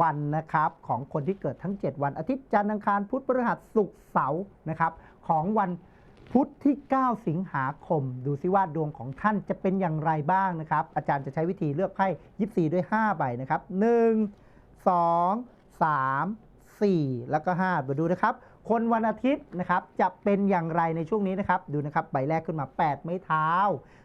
วันนะครับของคนที่เกิดทั้ง 7 วันอาทิตย์จันทร์อังคารพุธพฤหัสศุกร์เสาร์นะครับของวันพุธที่ 9 สิงหาคม ดูซิว่าดวงของท่านจะเป็นอย่างไรบ้างนะครับ อาจารย์จะใช้วิธีเลือกไพ่ยิปซีด้วย 5 ใบนะครับ 1 2 3 4 แล้วก็ 5 มาดูนะครับ คนวันอาทิตย์นะครับจะเป็นอย่างไรในช่วงนี้นะครับ ดูนะครับ ใบแรกขึ้นมา 8 ไม้เท้า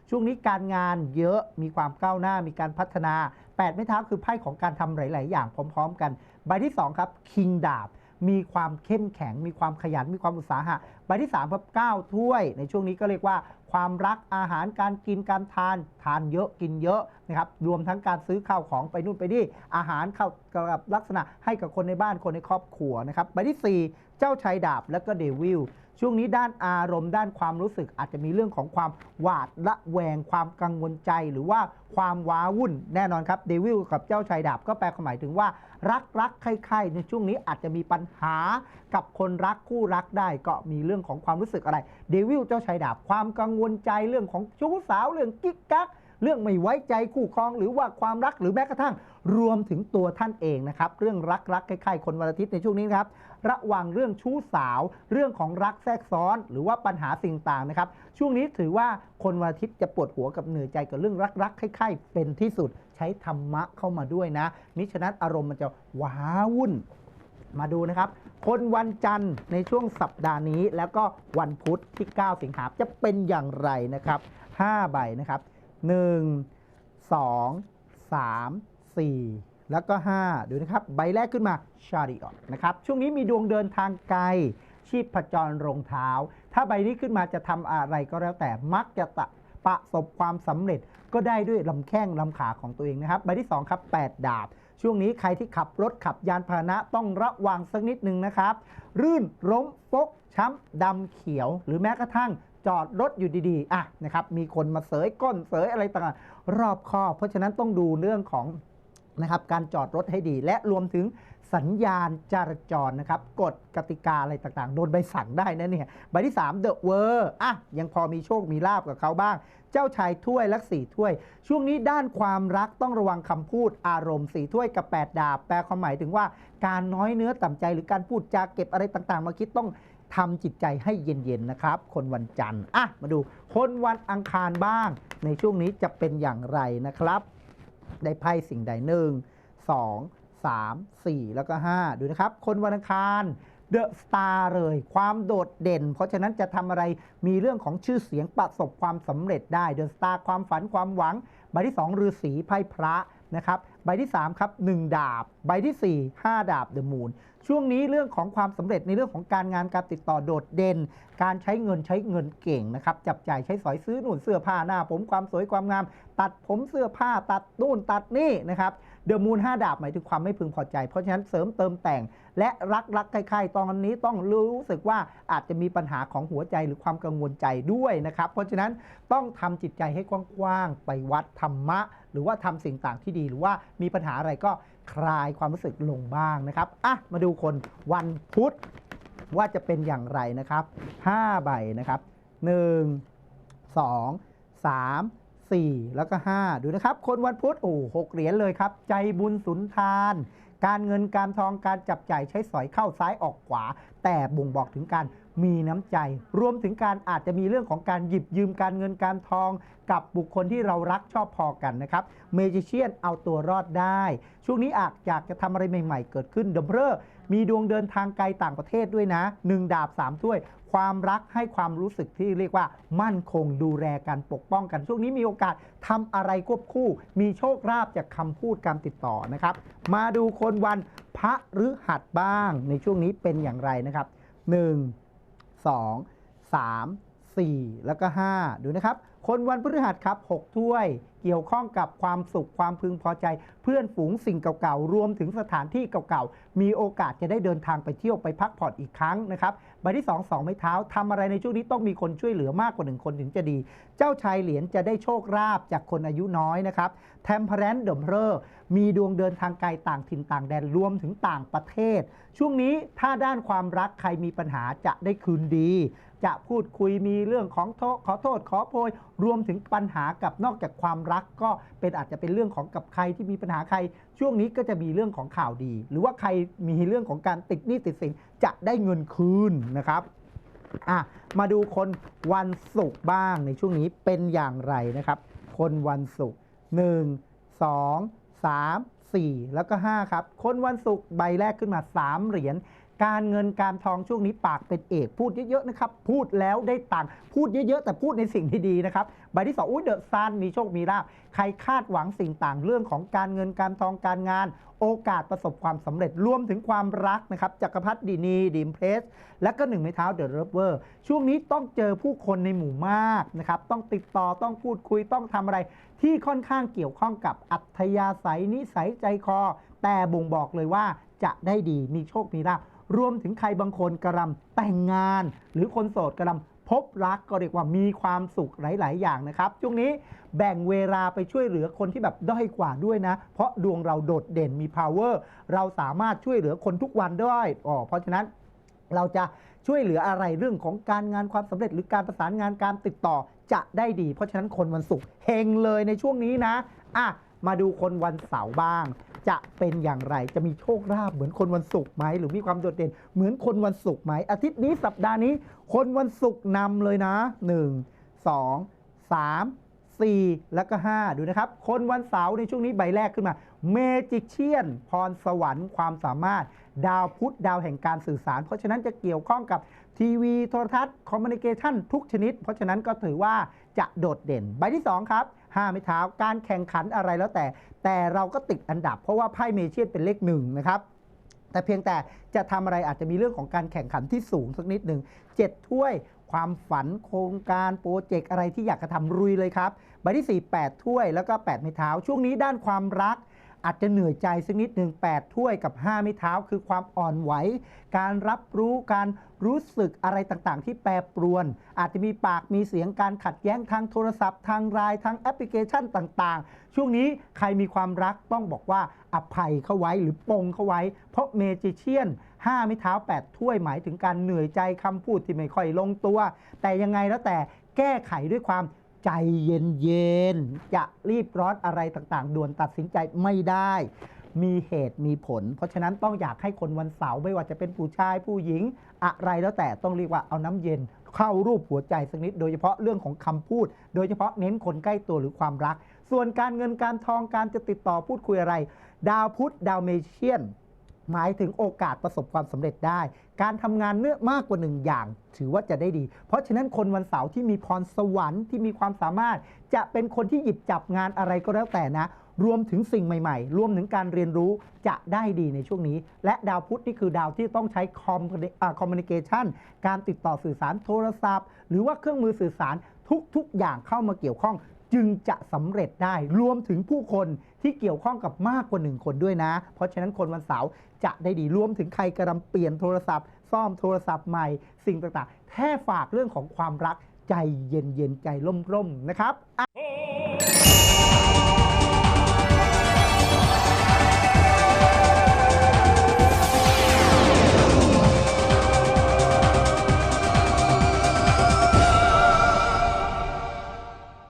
ช่วงนี้การงานเยอะ มีความก้าวหน้า มีการพัฒนา 8 ไม้เท้าคือไพ่ของการทำหลาย ๆ อย่างพร้อม ๆ กัน ใบที่ 2 ครับคิงดาบ มีความเข้มแข็ง มีความขยัน มีความอุตสาหะ ใบที่3ครับ9ถ้วย ในช่วงนี้ก็เรียกว่า ความรักอาหารการกินการทาน ทานเยอะกินเยอะนะครับ รวมทั้งการซื้อข้าวของไปนู่นไปนี่ อาหารเข้ากับลักษณะให้กับคนในบ้านคนในครอบครัวนะครับ ใบที่ 4 เจ้าชายดาบแล้วก็เดวิล ช่วงนี้ด้านอารมณ์ด้านความรู้สึกอาจจะมีเรื่องของความหวาดระแวง ความกังวลใจหรือว่าความว้าวุ่นแน่นอนครับเดวิลกับเจ้าชายดาบก็แปลความหมายถึงว่ารักรักใครๆในช่วงนี้อาจจะมีปัญหากับคนรักคู่รักได้ก็มีเรื่องของความรู้สึกอะไรเดวิลเจ้าชายดาบความกังวลใจเรื่องของชู้สาวเรื่องกิ๊กกัก เรื่องไม่ไว้ใจคู่ครอง หรือว่าความรักหรือแม้กระทั่งรวมถึงตัวท่านเองนะครับ เรื่องรักรักๆใกล้ๆคนวันอาทิตย์ในช่วงนี้นครับ ระวังเรื่องชู้สาว เรื่องของรักแทรกซ้อน หรือว่าปัญหาสิ่งต่างนะครับ ช่วงนี้ถือว่าคนวันอาทิตย์จะปวดหัวกับเหนื่อยใจกับเรื่องรักรักๆใกล้ๆเป็นที่สุด ใช้ธรรมะเข้ามาด้วยนะ มิฉะนั้นอารมณ์มันจะว้าวุ่นมาดูนะครับ คนวันจันทร์ในช่วงสัปดาห์นี้ แล้วก็วันพุธที่ 9 สิงหาจะเป็นอย่างไรนะครับ 5 ใบนะครับ 1 2 3 4 แล้วก็ 5 ดูนะครับ ใบแรกขึ้นมาชาริออตนะครับ ช่วงนี้มีดวงเดินทางไกล ชีพจรรองเท้า ถ้าใบนี้ขึ้นมาจะทำอะไรก็แล้วแต่มักจะตะประสบความสำเร็จก็ได้ด้วยลำแข้งลำขาของตัวเองนะครับ ใบที่ 2 ครับ 8 ดาบ ช่วงนี้ใครที่ขับรถขับยานพาหนะต้องระวังสักนิดนึงนะครับ รื่นล้มฟกช้ำดำเขียว หรือแม้กระทั่ง จอดรถอยู่ดีๆอะนะครับมีคนมาเสยก้นเสยอะไรต่างๆรอบคอบเพราะฉะนั้นต้องดูเรื่องของนะครับการจอดรถให้ดี และรวมถึงสัญญาณจราจรนะครับกฎกติกาอะไรต่างๆ โดนใบสั่งได้นะเนี่ยใบที่3 The w o r อะยังพอมีโชคมีลาบกับเขาบ้าง เจ้าชายถ้วยและสี่ถ้วย ช่วงนี้ด้านความรักต้องระวังคำพูดอารมณ์สี่ถ้วยกับ 8 ดาบ แปลความหมายถึงว่าการน้อยเนื้อต่ำใจหรือการพูดจาเก็บอะไรต่างๆ มาคิดต้อง ทำจิตใจให้เย็นๆนะครับ คนวันจันทร์อะมาดูคนวันอังคารบ้าง ในช่วงนี้จะเป็นอย่างไรนะครับ ได้ไพ่สิ่งใดหนึ่งสองสามสี่แล้วก็5ดูนะครับ คนวันอังคารเดอะสตาร์เลย ความโดดเด่น เพราะฉะนั้นจะทำอะไรมีเรื่องของชื่อเสียงประสบความสำเร็จได้เดอะสตาร์ความฝันความหวัง ใบที่2ฤาษีไพ่พระนะครับ ใบที่3ครับ1ดาบ ใบทีสี่ 4 5 ดาบเดอะมูนช่วงนี้เรื่องของความสำเร็จในเรื่องของการงานการติดต่อโดดเด่น การใช้เงินใช้เงินเก่งนะครับจับจ่ายใช้สอยซื้อหนุนเสื้อผ้าหน้า ผมความสวยความงาม ตัดผมเสื้อผ้าตัดนู่นตัดนี่นะครับเดอะมูน5ดาบหมายถึงความไม่พึงพอใจ เพราะฉะนั้นเสริมเติมแต่ง และรักรักใครๆตอนนี้ต้องรู้สึกว่าอาจจะมีปัญหาของหัวใจหรือความกังวลใจด้วยนะครับเพราะฉะนั้นต้องทำจิตใจให้กว้างๆไปวัดธรรมะ หรือว่าทำสิ่งต่างที่ดี หรือว่ามีปัญหาอะไรก็คลายความรู้สึกลงบ้างนะครับอะมาดูคนวันพุธว่าจะเป็นอย่างไรนะครับ 5 ใบนะครับ 1 2 3 4 แล้วก็ 5 ดูนะครับ คนวันพุธโอ้หกเหรียญเลยครับ ใจบุญสุนทาน การเงินการทองการจับจ่ายใช้สอยเข้าซ้ายออกขวา แต่บ่งบอกถึงการ มีน้ำใจ รวมถึงการอาจจะมีเรื่องของการหยิบยืมการเงินการทอง กับบุคคลที่เรารักชอบพอกันนะครับเมจิเชียนเอาตัวรอดได้ ช่วงนี้อาจอยากจะทำอะไรใหม่ ๆ เกิดขึ้นเดมเบอร์มีดวงเดินทางไกลต่างประเทศด้วยนะ 1 ดาบ 3 ถ้วย ความรักให้ความรู้สึกที่เรียกว่า มั่นคงดูแลกันปกป้องกัน ช่วงนี้มีโอกาสทำอะไรควบคู่ มีโชคลาภจากคำพูดการติดต่อนะครับ มาดูคนวันพระฤหัสบ้างในช่วงนี้เป็นอย่างไรนะครับ 1 2 3 4 แล้วก็ 5 ดูนะครับ คนวันพฤหัสครับ 6 ถ้วย เกี่ยวข้องกับความสุขความพึงพอใจ เพื่อนฝูงสิ่งเก่าๆ รวมถึงสถานที่เก่าๆ มีโอกาสจะได้เดินทางไปเที่ยวไปพักผ่อนอีกครั้งนะครับใบที่2 2ไม้เท้าทำอะไรในช่วงนี้ต้องมีคนช่วยเหลือมากกว่า 1 คนถึงจะดี เจ้าชายเหรียญจะได้โชคลาภจากคนอายุน้อยนะครับแทมเพลนเดมเพอร์มีดวงเดินทางไกลต่างถิ่นต่างแดนรวมถึงต่างประเทศ ช่วงนี้ถ้าด้านความรักใครมีปัญหาจะได้คืนดีจะพูดคุยมีเรื่องของโทษขอโทษขอโพยรวมถึงปัญหากับนอกจากความรัก ก็เป็นอาจจะเป็นเรื่องของกับใครที่มีปัญหาใคร ช่วงนี้ก็จะมีเรื่องของข่าวดี หรือว่าใครมีเรื่องของการติดหนี้ติดสินจะได้เงินคืนนะครับอะมาดูคนวันศุกร์บ้างในช่วงนี้เป็นอย่างไรนะครับ คนวันศุกร์1 2 3 4แล้วก็ 5 ครับ คนวันศุกร์ใบแรกขึ้นมา 3 เหรียญ การเงินการทองช่วงนี้ปากเป็นเอกพูดเยอะๆนะครับ พูดแล้วได้ตังค์พูดเยอะๆ แต่พูดในสิ่งที่ดีนะครับใบที่2อุ้ยเดอะซานมีโชคมีลาภใครคาดหวังสิ่งต่างเรื่องของการเงินการทองการงาน โอกาสประสบความสำเร็จรวมถึงความรักนะครับจักรพรรดิดีนีดีมเพรสและก็หนึ่งไม้เท้าเดอะเรเวอร์ช่วงนี้ต้องเจอผู้คนในหมู่มากนะครับต้องติดต่อต้องพูดคุยต้องทำอะไร ที่ค่อนข้างเกี่ยวข้องกับอัธยาศัยนิสัยใจคอ แต่บ่งบอกเลยว่าจะได้ดีมีโชคมีลาภ รวมถึงใครบางคนกระลำแต่งงาน หรือคนโสดกระลำพบรักก็เรียกว่ามีความสุขหลาย ๆ อย่างนะครับช่วงนี้แบ่งเวลาไปช่วยเหลือคนที่แบบด้อยกว่าด้วยนะ เพราะดวงเราโดดเด่นมี power เราสามารถช่วยเหลือคนทุกวันได้อ๋อเพราะฉะนั้นเราจะช่วยเหลืออะไรเรื่องของการงานความสำเร็จ หรือการประสานงานการติดต่อจะได้ดี เพราะฉะนั้นคนวันศุกร์เฮงเลยในช่วงนี้นะอะมาดูคนวันเสาร์บ้าง จะเป็นอย่างไร จะมีโชคลาภเหมือนคนวันศุกร์ไหมหรือมีความโดดเด่น เหมือนคนวันศุกร์ไหมอาทิตย์นี้สัปดาห์นี้ คนวันศุกร์นำเลยนะ 1 2 3 4 แล้วก็ 5 ดูนะครับ คนวันเสาร์ในช่วงนี้ใบแรกขึ้นมา เมจิเชียน พรสวรรค์ความสามารถ ดาวพุธดาวแห่งการสื่อสาร เพราะฉะนั้นจะเกี่ยวข้องกับทีวี โทรทัศน์คอมมิ n นิเคชันทุกชนิด เพราะฉะนั้นก็ถือว่าจะโดดเด่น ใบที่ 2 ครับ ห้าไม้เท้า การแข่งขันอะไรแล้วแต่ แต่เราก็ติดอันดับ เพราะว่าไพ่เมเชียนเป็นเลขหนึ่งนะครับแต่เพียงแต่จะทำอะไรอาจจะมีเรื่องของการแข่งขันที่สูงสักนิดหนึ่งเจ็ดถ้วยความฝันโครงการโปรเจกต์อะไรที่อยากจะทำรุยเลยครับใบที่ 4 8 ถ้วยแล้วก็ 8 ไม้เท้า ช่วงนี้ด้านความรัก อาจจะเหนื่อยใจสักนิดหนึ่ง8ถ้วยกับ 5 ไม้เท้า คือความอ่อนไหว การรับรู้การรู้สึกอะไรต่างๆ ที่แปรปรวน อาจจะมีปากมีเสียงการขัดแย้งทางโทรศัพท์ ทางไลน์ทางแอปพลิเคชันต่างๆ ช่วงนี้ใครมีความรักต้องบอกว่าอภัยเข้าไว้หรือปงเข้าไว้ เพราะเมจิเชียน5ไม้เท้า 8 ถ้วยหมายถึงการเหนื่อยใจคำพูดที่ไม่ค่อยลงตัว แต่ยังไงแล้วแต่แก้ไขด้วยความ ใจเย็นๆจะรีบร้อนอะไรต่างๆ ด่วนตัดสินใจไม่ได้ มีเหตุมีผล เพราะฉะนั้นต้องอยากให้คนวันเสาร์ไม่ว่าจะเป็นผู้ชายผู้หญิง อะไรแล้วแต่ต้องเรียกว่าเอาน้ำเย็นเข้ารูปหัวใจสักนิด โดยเฉพาะเรื่องของคำพูด โดยเฉพาะเน้นคนใกล้ตัวหรือความรัก ส่วนการเงินการทองการจะติดต่อพูดคุยอะไร ดาวพุธดาวเมเชียน หมายถึงโอกาสประสบความสำเร็จได้ การทำงานเนื้อมากกว่าหนึ่งอย่าง ถือว่าจะได้ดี เพราะฉะนั้นคนวันเสาร์ที่มีพรสวรรค์ที่มีความสามารถ จะเป็นคนที่หยิบจับงานอะไรก็แล้วแต่นะ รวมถึงสิ่งใหม่ๆ รวมถึงการเรียนรู้จะได้ดีในช่วงนี้ และดาวพุธนี่คือดาวที่ต้องใช้คอมคอมมิ n นิเคชันการติดต่อสื่อสารโทรศัพท์ หรือว่าเครื่องมือสื่อสารทุกๆอย่างเข้ามาเกี่ยวข้อง จึงจะสำเร็จได้รวมถึงผู้คนที่เกี่ยวข้องกับมากกว่าหนึ่งคนด้วยนะ เพราะฉะนั้นคนวันเสาร์จะได้ดีรวมถึงใครกำลังเปลี่ยนโทรศัพท์ ซ่อมโทรศัพท์ใหม่ สิ่งต่างๆแค่ฝากเรื่องของความรักใจเย็นๆใจร่มๆนะครับอะ